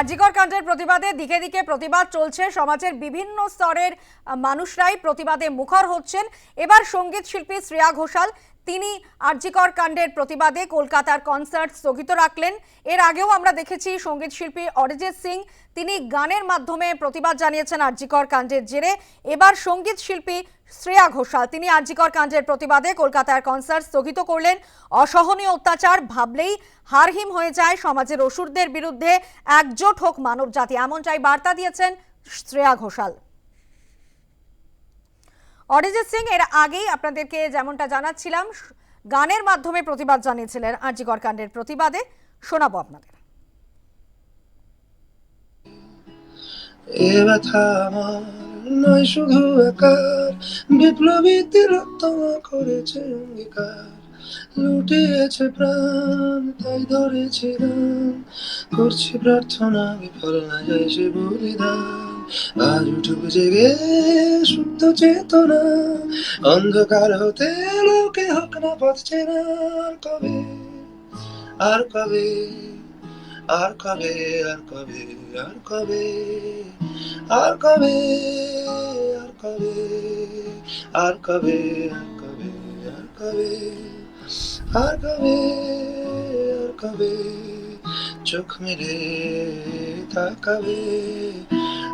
আজিকর কাণ্ডের প্রতিবাদে দিকে দিকে প্রতিবাদ চলছে। সমাজের বিভিন্ন স্তরের মানুষরাই প্রতিবাদে মুখর হচ্ছেন। এবার সংগীত শিল্পী শ্রেয়া ঘোষাল তিনি আরজিকর কাণ্ডের প্রতিবাদে কলকাতার কনসার্ট স্থগিত রাখলেন। এর আগেও আমরা দেখেছি সংগীত শিল্পী অরিজিৎ সিং, তিনি গানের মাধ্যমে প্রতিবাদ জানিয়েছেন আরজিকর কাণ্ডের জেরে। এবার সংগীত শিল্পী শ্রেয়া ঘোষাল, তিনি আরজিকর কাণ্ডের প্রতিবাদে কলকাতার কনসার্ট স্থগিত করলেন। অসহনীয় অত্যাচার ভাবলেই হারহিম হয়ে যায় সমাজের অসুরদের বিরুদ্ধে, একজোট হোক মানবজাতি, এমনটাই বার্তা দিয়েছেন শ্রেয়া ঘোষাল। অরিজিৎ সিং এর আগেই আপনাদেরকে যেমনটা জানাচ্ছিলাম, গানের মাধ্যমে প্রতিবাদ জানিয়েছিলেন আরজিকর কাণ্ডের প্রতিবাদে শোনাবো আপনাদের। এ নয়, শুধু একার। বিপ্লবীদের রক্তমা করেছে অঙ্গীকার। লুটিয়েছে প্রাণ, তাই ধরেছি করছি প্রার্থনা, বিফল না যায় সে বলিদান আজ উঠুক জেগে শুদ্ধ চেতনা অন্ধকার হতে লোকে হোক না পথ চেনা আর কবে আর কবে আর কবে আর কবে আর কবে আর কবে আর কবে আর কবে আর কবে আর কবে আর কবে আর চোখ মেরে তাকাবে